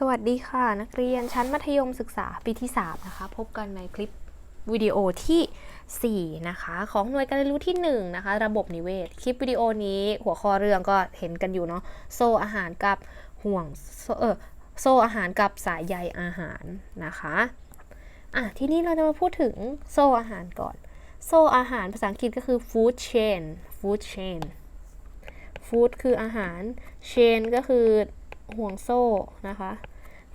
สวัสดีค่ะ นักเรียนชั้นมัธยมศึกษาปีที่ 3 นะคะ พบกันในคลิปวิดีโอที่ 4 นะคะ ของหน่วยการเรียนรู้ที่ 1 นะคะ ระบบนิเวศ คลิปวิดีโอนี้หัวข้อเรื่องก็เห็นกันอยู่เนาะโซอาหารกับห่วงโซ่เออโซอาหารกับสายใยอาหารนะคะอะทีนี้เราจะมาพูดถึงโซอาหารก่อน โซอาหารภาษาอังกฤษก็คือ food chain food chain food คืออาหาร chain ก็คือ ห่วงโซ่นะคะ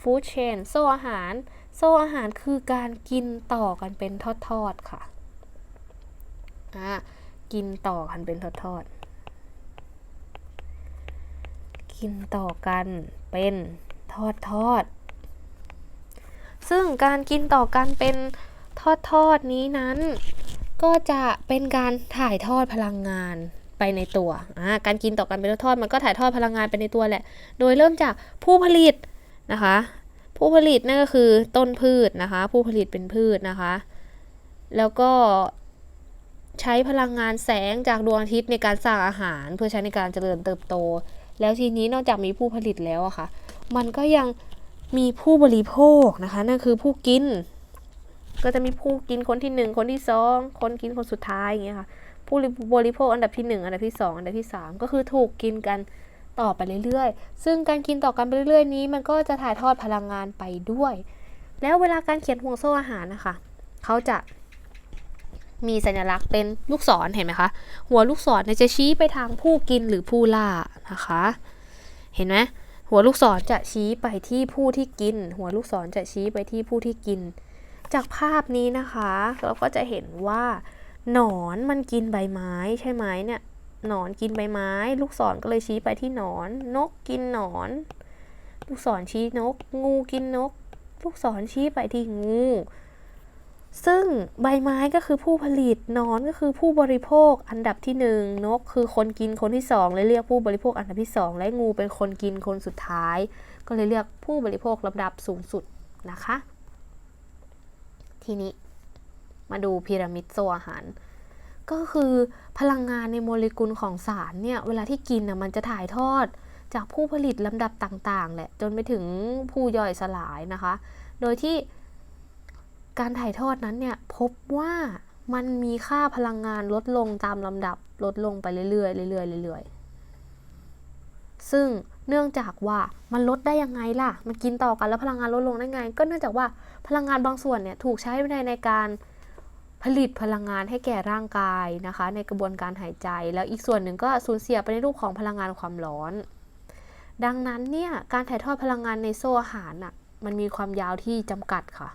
food chain โซ่อาหาร โซ่อาหารคือการกินต่อกันเป็นทอดๆค่ะอะกินต่อกันเป็นทอดๆ กินต่อกันเป็นทอดทอดๆซึ่งการกินต่อกันเป็นทอดทอดๆนี้นั้น ก็จะเป็นการถ่ายทอดพลังงาน ไปในตัวการกินต่อกันเป็นทอดมันก็ถ่ายทอดพลังงานไปในตัวแหละ โดยเริ่มจากผู้ผลิตนะคะ ผู้ผลิตนั่นก็คือต้นพืชนะคะ ผู้ผลิตเป็นพืชนะคะ แล้วก็ใช้พลังงานแสงจากดวงอาทิตย์ในการสร้างอาหาร เพื่อใช้ในการเจริญเติบโต แล้วทีนี้นอกจากมีผู้ผลิตแล้วอะค่ะ มันก็ยังมีผู้บริโภคนะคะ นั่นคือผู้กิน ก็จะมีผู้กินคนที่หนึ่งคนที่สองคนกินคนสุดท้ายอย่างเงี้ยค่ะ ผู้บริโภคอันดับที่หนึ่งอันดับที่สองอันดับที่สามก็คือถูกกินกันต่อไปเรื่อยๆ ซึ่งการกินต่อกันไปเรื่อยๆ นี้ มันก็จะถ่ายทอดพลังงานไปด้วย แล้วเวลาการเขียนห่วงโซ่อาหารนะคะ เขาจะมีสัญลักษณ์เป็นลูกศรเห็นไหมคะ หัวลูกศรจะชี้ไปทางผู้กินหรือผู้ล่านะคะ เห็นไหมหัวลูกศรจะชี้ไปที่ผู้ที่กิน หัวลูกศรจะชี้ไปที่ผู้ที่กิน จากภาพนี้นะคะ เราก็จะเห็นว่า หนอนมันกินใบไม้ใช่ไหมเนี่ยหนอนกินใบไม้ ลูกศรก็เลยชี้ไปที่หนอน นกกินหนอน ลูกศรชี้นก งูกินนก ลูกศรชี้ไปที่งู ซึ่งใบไม้ก็คือผู้ผลิตหนอนก็คือผู้บริโภคอันดับที่หนึ่งนกคือคนกินคนที่สองเลยเรียกผู้บริโภคอันดับที่สองและงูเป็นคนกินคนสุดท้าย ก็เลยเรียกผู้บริโภคลำดับสูงสุดนะคะ ทีนี้ มาดูพีระมิดโซอาหาร ก็คือพลังงานในโมเลกุลของสารเนี่ย เวลาที่กินน่ะมันจะถ่ายทอด จากผู้ผลิตลำดับต่างๆแหละจนไปถึงผู้ย่อยสลายนะคะ โดยที่การถ่ายทอดนั้นเนี่ยพบว่ามันมีค่าพลังงานลดลงตามลำดับลดลงไปเรื่อยๆเรื่อยๆเรื่อยๆซึ่งเนื่องจากว่ามันลดได้ยังไงล่ะ มันกินต่อกันแล้วพลังงานลดลงได้ไง ก็เนื่องจากว่าพลังงานบางส่วนเนี่ยถูกใช้ในในการ ลิตพลังงานให้แก่ร่างกายนะคะ ในกระบวนการหายใจ แล้วอีกส่วนหนึ่งก็สูญเสียไปในรูปของพลังงานความร้อน ดังนั้นเนี่ยการถ่ายทอดพลังงานในโซ่อาหารน่ะมันมีความยาวที่จำกัดค่ะ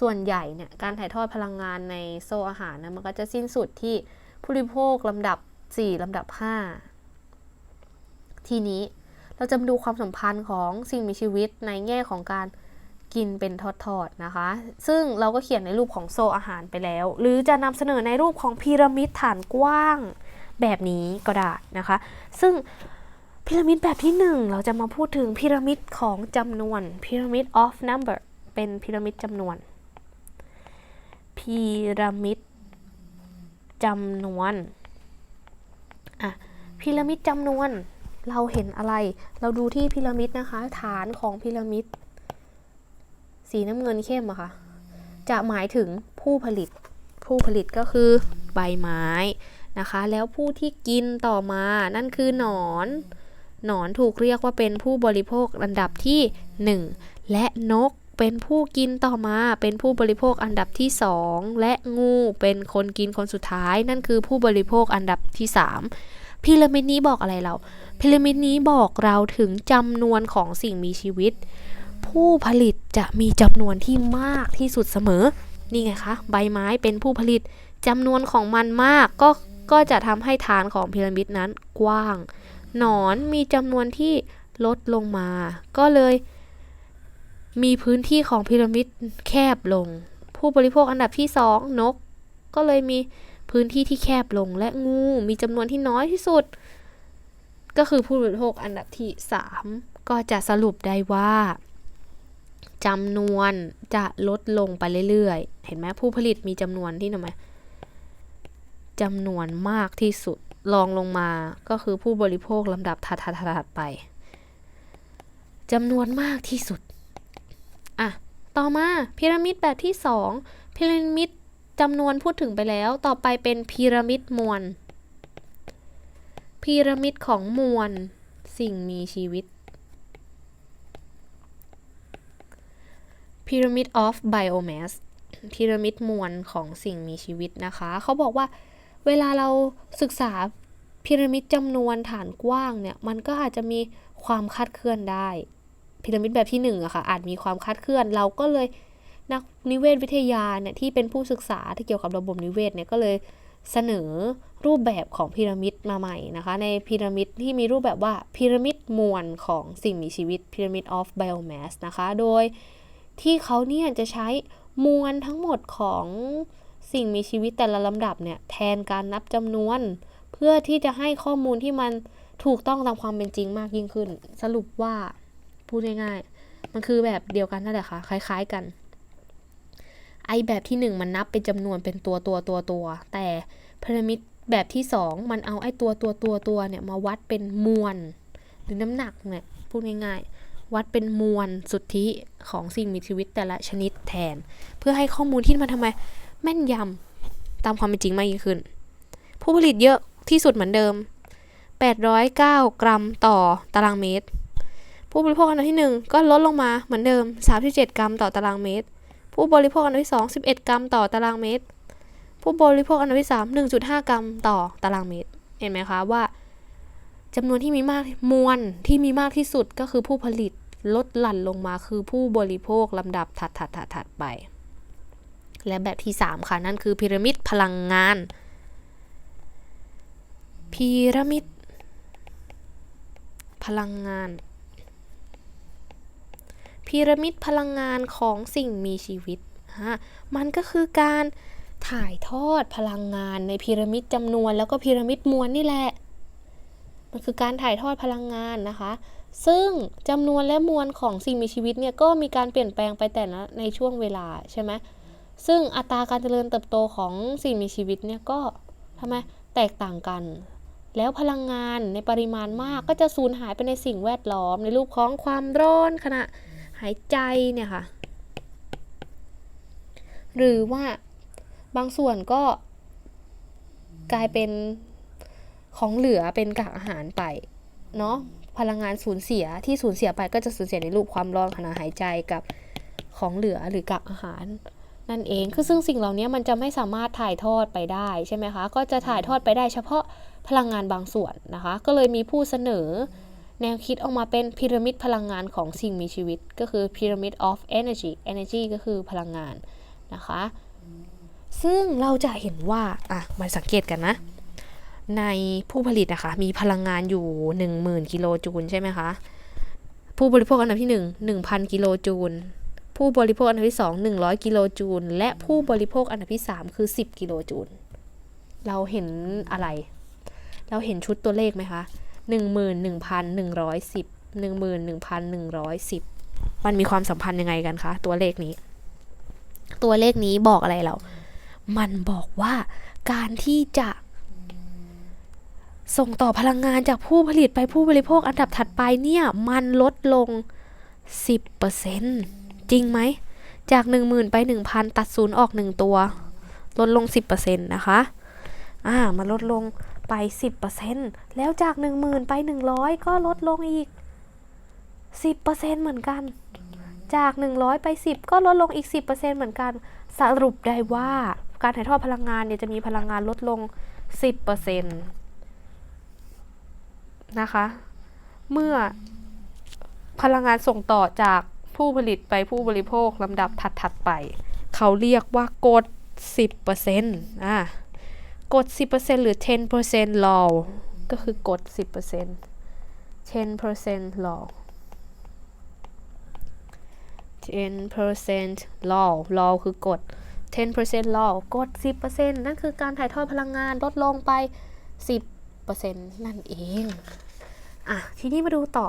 ส่วนใหญ่เนี่ยการถ่ายทอดพลังงานในโซ่อาหารนะมันก็จะสิ้นสุดที่ผู้บริโภคลำดับ 4ลำดับ 5 ทีนี้เราจะมาดูความสัมพันธ์ของสิ่งมีชีวิตในแง่ของการ กินเป็นทอดๆนะคะ ซึ่งเราก็เขียนในรูปของโซอาหารไปแล้ว หรือจะนำเสนอในรูปของพีระมิดฐานกว้างแบบนี้ก็ได้นะคะ ซึ่งพีระมิดแบบที่หนึ่งเราจะมาพูดถึงพีระมิดของจำนวนพีระมิด of number เป็นพีระมิดจำนวนพีระมิดจำนวนอะพีระมิดจำนวนเราเห็นอะไร เราดูที่พีระมิดนะคะ ฐานของพีระมิด สีน้ำเงินเข้มอะค่ะ จะหมายถึงผู้ผลิต ผู้ผลิตก็คือใบไม้นะคะ แล้วผู้ที่กินต่อมานั่นคือหนอน หนอนถูกเรียกว่าเป็นผู้บริโภคอันดับที่ 1 และนกเป็นผู้กินต่อมาเป็นผู้บริโภคอันดับที่ 2 และงูเป็นคนกินคนสุดท้าย นั่นคือผู้บริโภคอันดับที่ 3พีระมิดนี้บอกอะไรเราพีระมิดนี้บอกเราถึงจำนวนของสิ่งมีชีวิต ผู้ผลิตจะมีจำนวนที่มากที่สุดเสมอ นี่ไงคะ ใบไม้เป็นผู้ผลิตจำนวนของมันมากก็ก็จะทำให้ฐานของพีระมิดนั้นกว้าง หนอนมีจำนวนที่ลดลงมา ก็เลยมีพื้นที่ของพีระมิดแคบลง ผู้บริโภคอันดับที่สองนก ก็เลยมีพื้นที่ที่แคบลง และงูมีจำนวนที่น้อยที่สุด ก็คือผู้บริโภคอันดับที่สามก็จะสรุปได้ว่า จำนวนจะลดลงไปเรื่อยๆ เห็นไหมผู้ผลิตมีจำนวนที่ทำไมจำนวนมากที่สุดรองลงมาก็คือผู้บริโภคลำดับถัดๆๆไปจำนวนมากที่สุด อะ ต่อมาพีระมิดแบบที่สองพีระมิดจำนวนพูดถึงไปแล้ว ต่อไปเป็นพีระมิดมวลพีระมิดของมวลสิ่งมีชีวิต Pyramid of Biomass พีระมิดมวลของสิ่งมีชีวิตนะคะ เขาบอกว่าเวลาเราศึกษาพีระมิดจำนวนฐานกว้างเนี่ย มันก็อาจจะมีความคาดเคลื่อนได้ พีระมิดแบบที่หนึ่งอะค่ะ อาจมีความคาดเคลื่อน เราก็เลยนักนิเวศวิทยาเนี่ยที่เป็นผู้ศึกษาที่เกี่ยวกับระบบนิเวศเนี่ยก็เลยเสนอรูปแบบของพีระมิดมาใหม่นะคะ ในพีระมิดที่มีรูปแบบว่าพีระมิดมวลของสิ่งมีชีวิต Pyramid of Biomass นะคะ โดย ที่เขาเนี่ยจะใช้มวลทั้งหมดของสิ่งมีชีวิตแต่ละลำดับเนี่ยแทนการนับจำนวน เพื่อที่จะให้ข้อมูลที่มันถูกต้องตามความเป็นจริงมากยิ่งขึ้น สรุปว่าพูดง่ายๆ มันคือแบบเดียวกันนั่นแหละค่ะ คล้ายๆกันไอแบบที่หนึ่งมันนับเป็นจำนวนเป็นตัวตัวตัวตัว แต่พีระมิดแบบที่สองมันเอาไอตัวตัวตัวตัวเนี่ยมาวัดเป็นมวลหรือน้ำหนักเนี่ยพูดง่ายๆ วัดเป็นมวลสุทธิของสิ่งมีชีวิตแต่ละชนิดแทน เพื่อให้ข้อมูลที่มันทำไม แม่นยำตามความเป็นจริงมากยิ่งขึ้น ผู้ผลิตเยอะที่สุดเหมือนเดิม 809 กรัมต่อตารางเมตร ผู้บริโภคอันดับที่ 1 ก็ลดลงมาเหมือนเดิม 37 กรัมต่อตารางเมตร ผู้บริโภคอันดับที่ 2 11 กรัมต่อตารางเมตร ผู้บริโภคอันดับที่ 3 1.5 กรัมต่อตารางเมตร เห็นไหมคะว่าจำนวนที่มีมากมวลที่มีมากที่สุดก็คือผู้ผลิต ลดหลั่นลงมาคือผู้บริโภคลำดับถัดถัดถัดถัดไป และแบบที่ 3 ค่ะ นั่นคือพีระมิดพลังงาน พีระมิด พลังงาน พีระมิดพลังงานของสิ่งมีชีวิตฮะมันก็คือการถ่ายทอดพลังงานในพีระมิดจำนวนแล้วก็พีระมิดมวลนี่แหละ มันคือการถ่ายทอดพลังงานนะคะ ซึ่งจำนวนและมวลของสิ่งมีชีวิตเนี่ยก็มีการเปลี่ยนแปลงไปแต่ละในช่วงเวลาใช่ไหมซึ่งอัตราการเจริญเติบโตของสิ่งมีชีวิตเนี่ยก็ทำไมแตกต่างกัน แล้วพลังงานในปริมาณมากก็จะสูญหายไปในสิ่งแวดล้อม ในรูปของความร้อนขณะหายใจเนี่ยค่ะ หรือว่าบางส่วนก็กลายเป็นของเหลือเป็นกากอาหารไปเนาะ พลังงานสูญเสียที่สูญเสียไปก็จะสูญเสียในรูปความร้อนขณะหายใจกับของเหลือหรือกากอาหาร นั่นเองคือซึ่งสิ่งเหล่านี้มันจะไม่สามารถถ่ายทอดไปได้ใช่ไหมคะ ก็จะถ่ายทอดไปได้เฉพาะพลังงานบางส่วนนะคะ ก็เลยมีผู้เสนอแนวคิดออกมาเป็นพีระมิดพลังงานของสิ่งมีชีวิต ก็คือ pyramid of energy energy ก็คือพลังงานนะคะ ซึ่งเราจะเห็นว่า อะ มาสังเกตกันนะ ในผู้ผลิตนะคะมีพลังงานอยู่ 10,000 กิโลจูลใช่ไหมคะ ผู้บริโภคอันดับที่ 1 1,000 กิโลจูล ผู้บริโภคอันดับที่ 2 100 กิโลจูล และผู้บริโภคอันดับที่ 3 คือ 10 กิโลจูล เราเห็นอะไร เราเห็นชุดตัวเลขไหมคะ11,110 11,110 มันมีความสัมพันธ์ยังไงกันคะตัวเลขนี้ ตัวเลขนี้บอกอะไรเรา มันบอกว่าการที่จะ ส่งต่อพลังงานจากผู้ผลิตไปผู้บริโภคอันดับถัดไปเนี่ยมันลดลง 10%จริงไหม จาก 10,000 ไป 1,000 ตัดศูนย์ออก 1 ตัว ลดลง 10%นะคะอ่ามันลดลงไป 10%แล้วจาก 10,000 ไป 100 ก็ลดลงอีก 10%เหมือนกัน จาก 100 ไป 10 ก็ลดลงอีก 10%เหมือนกัน สรุปได้ว่าการถ่ายทอดพลังงานเนี่ยจะมีพลังงานลดลง 10% นะคะ เมื่อพลังงานส่งต่อจากผู้ผลิตไปผู้บริโภคลำดับถัด ๆ ไป เขาเรียกว่ากด10%อะกด10%หรือ 10% law ก็คือกด10% 10% law 10% law law คือกด10% law กด10%นั่นคือการถ่ายทอดพลังงานลดลงไป 10% นั่นเอง อะ ทีนี้มาดูต่อ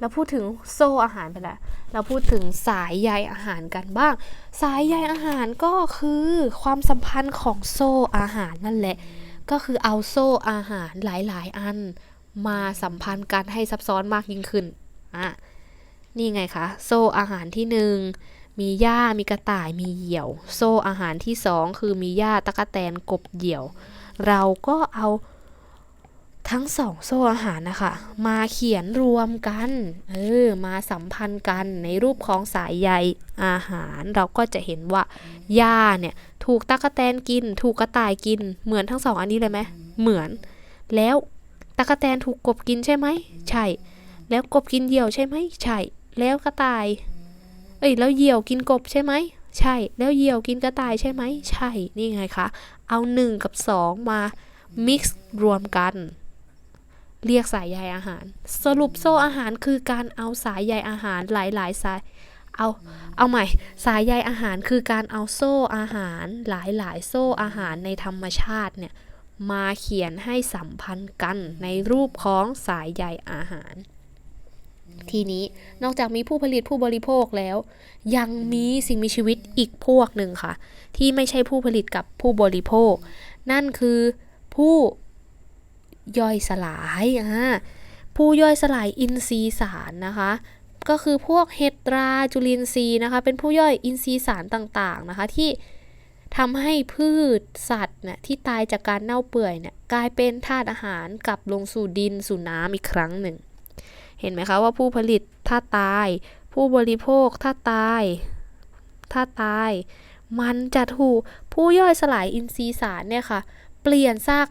เราพูดถึงโซ่อาหารไปแล้ว เราพูดถึงสายใยอาหารกันบ้าง สายใยอาหารก็คือความสัมพันธ์ของโซ่อาหารนั่นแหละ ก็คือเอาโซ่อาหารหลาย ๆ อัน มาสัมพันธ์กันให้ซับซ้อนมากยิ่งขึ้น อะ นี่ไงคะ โซ่อาหารที่หนึ่งมีหญ้า มีกระต่าย มีเหยี่ยว โซ่อาหารที่สองคือมีหญ้าตะกะแตนกบเหยี่ยว เราก็เอา ทั้งสองโซ่อาหารนะคะมาเขียนรวมกันเออมาสัมพันธ์กันในรูปของสายใยอาหาร เราก็จะเห็นว่าหญ้าเนี่ยถูกตะกะแตนกิน ถูกกระต่ายกิน เหมือนทั้งสองอันนี้เลยไหมเหมือน แล้วตะกะแตนถูกกบกินใช่ไหมใช่ แล้วกบกินเหยี่ยวใช่ไหมใช่ แล้วกระต่าย เอ้ยแล้วเหยี่ยวกินกบใช่ไหมใช่ แล้วเหยี่ยวกินกระต่ายใช่ไหมใช่นี่ไงคะเอาหนึ่งกับสองมา mix รวมกัน เรียกสายใยอาหาร สรุปโซ่อาหารคือการเอาสายใยอาหารหลายๆสายเอาเอาใหม่สายใยอาหารคือการเอาโซ่อาหารหลายๆ โซ่อาหารในธรรมชาติเนี่ยมาเขียนให้สัมพันธ์กันในรูปของสายใยอาหาร ทีนี้นอกจากมีผู้ผลิตผู้บริโภคแล้ว ยังมีสิ่งมีชีวิตอีกพวกหนึ่งค่ะ ที่ไม่ใช่ผู้ผลิตกับผู้บริโภค นั่นคือผู้ ย่อยสลายอ่าผู้ย่อยสลายอินทรีย์สารนะคะ ก็คือพวกเห็ดราจุลินทรีย์นะคะ เป็นผู้ย่อยอินทรีย์สารต่างๆนะคะที่ทำให้พืชสัตว์เนี่ยที่ตายจากการเน่าเปื่อยเนี่ยกลายเป็นธาตุอาหารกลับลงสู่ดินสู่น้ำอีกครั้งหนึ่ง เห็นไหมคะว่าผู้ผลิตถ้าตาย ผู้บริโภคถ้าตายถ้าตาย มันจะถูกผู้ย่อยสลายอินทรีย์สารเนี่ยค่ะ เปลี่ยนซาก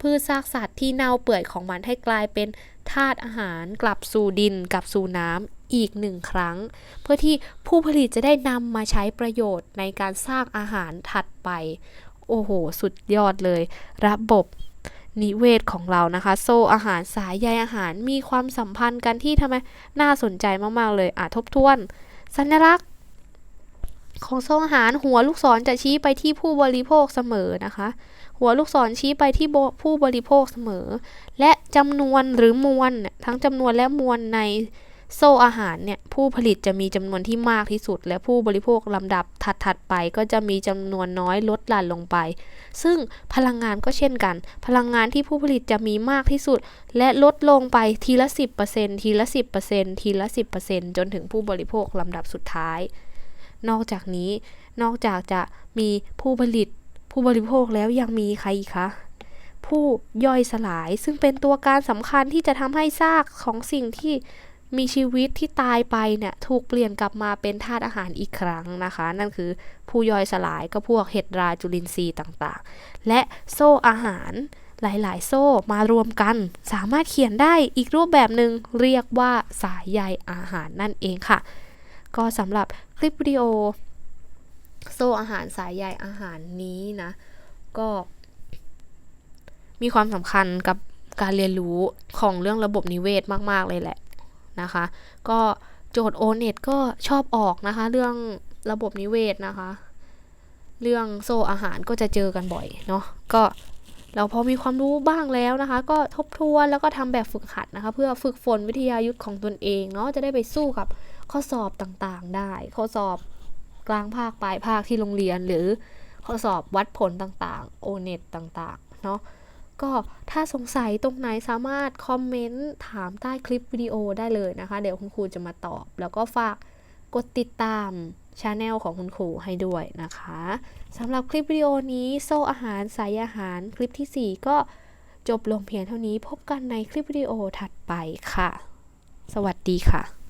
พืชซากสัตว์ที่เน่าเปื่อยของมันให้กลายเป็นธาตุอาหารกลับสู่ดินกลับสู่น้ำอีกหนึ่งครั้ง เพื่อที่ผู้ผลิตจะได้นำมาใช้ประโยชน์ในการสร้างอาหารถัดไป โอ้โห สุดยอดเลย ระบบนิเวศของเรานะคะ โซ่อาหารสายใยอาหารมีความสัมพันธ์กันที่ทำไมน่าสนใจมาก ๆ เลยอะทบทวน สัญลักษณ์ ของโซ่อาหารหัวลูกศรจะชี้ไปที่ผู้บริโภคเสมอนะคะ หัวลูกศรชี้ไปที่ผู้บริโภคเสมอ และจำนวนหรือมวลเนี่ยทั้งจำนวนและมวลในโซ่อาหารเนี่ยผู้ผลิตจะมีจำนวนที่มากที่สุด และผู้บริโภคลำดับถัดๆไปก็จะมีจำนวนน้อยลดหลั่นลงไป ซึ่งพลังงานก็เช่นกัน พลังงานที่ผู้ผลิตจะมีมากที่สุด และลดลงไปทีละ 10%ทีละ 10%ทีละ 10%จนถึงผู้บริโภคลำดับสุดท้าย นอกจากนี้ นอกจากจะมีผู้ผลิตผู้บริโภคแล้วยังมีใครอีกคะผู้ย่อยสลายซึ่งเป็นตัวการสำคัญที่จะทำให้ซากของสิ่งที่มีชีวิตที่ตายไปเนี่ยถูกเปลี่ยนกลับมาเป็นธาตุอาหารอีกครั้งนะคะ นั่นคือผู้ย่อยสลายก็พวกเห็ดราจุลินทรีย์ต่างๆ และโซ่อาหารหลาย ๆ โซ่มารวมกัน สามารถเขียนได้อีกรูปแบบหนึ่งเรียกว่าสายใยอาหารนั่นเองค่ะ ก็สำหรับ คลิปวิดีโอ โซ่อาหารสายใยอาหารนี้นะ ก็มีความสำคัญกับการเรียนรู้ของเรื่องระบบนิเวศมาก ๆ เลยแหละนะคะ ก็โจทย์ o n e t ก็ชอบออกนะคะ เรื่องระบบนิเวศนะคะ เรื่องโซ่อาหารก็จะเจอกันบ่อยเนาะก็เราพอมีความรู้บ้างแล้วนะคะ ก็ทบทวนแล้วก็ทำแบบฝึกหัดนะคะ เพื่อฝึกฝนวิทยายุทธของตนเองเนาะจะได้ไปสู้กับ ข้อสอบต่างๆได้ ข้อสอบกลางภาคปลายภาคที่โรงเรียนหรือข้อสอบวัดผลต่างๆ o n e t ต่างๆ เนาะก็ถ้าสงสัยตรงไหนสามารถคอมเมนต์ถามใต้คลิปวิดีโอได้เลยนะคะ เดี๋ยวคุณครูจะมาตอบ แล้วก็ฝากกดติดตามช anel ของคุณครูให้ด้วยนะคะสำหรับคลิปวิดีโอนี้โซ่อาหารสายอาหารคลิปที่ 4 ก็จบลงเพียงเท่านี้พบกันในคลิปวิดีโอถัดไปค่ะ สวัสดีค่ะ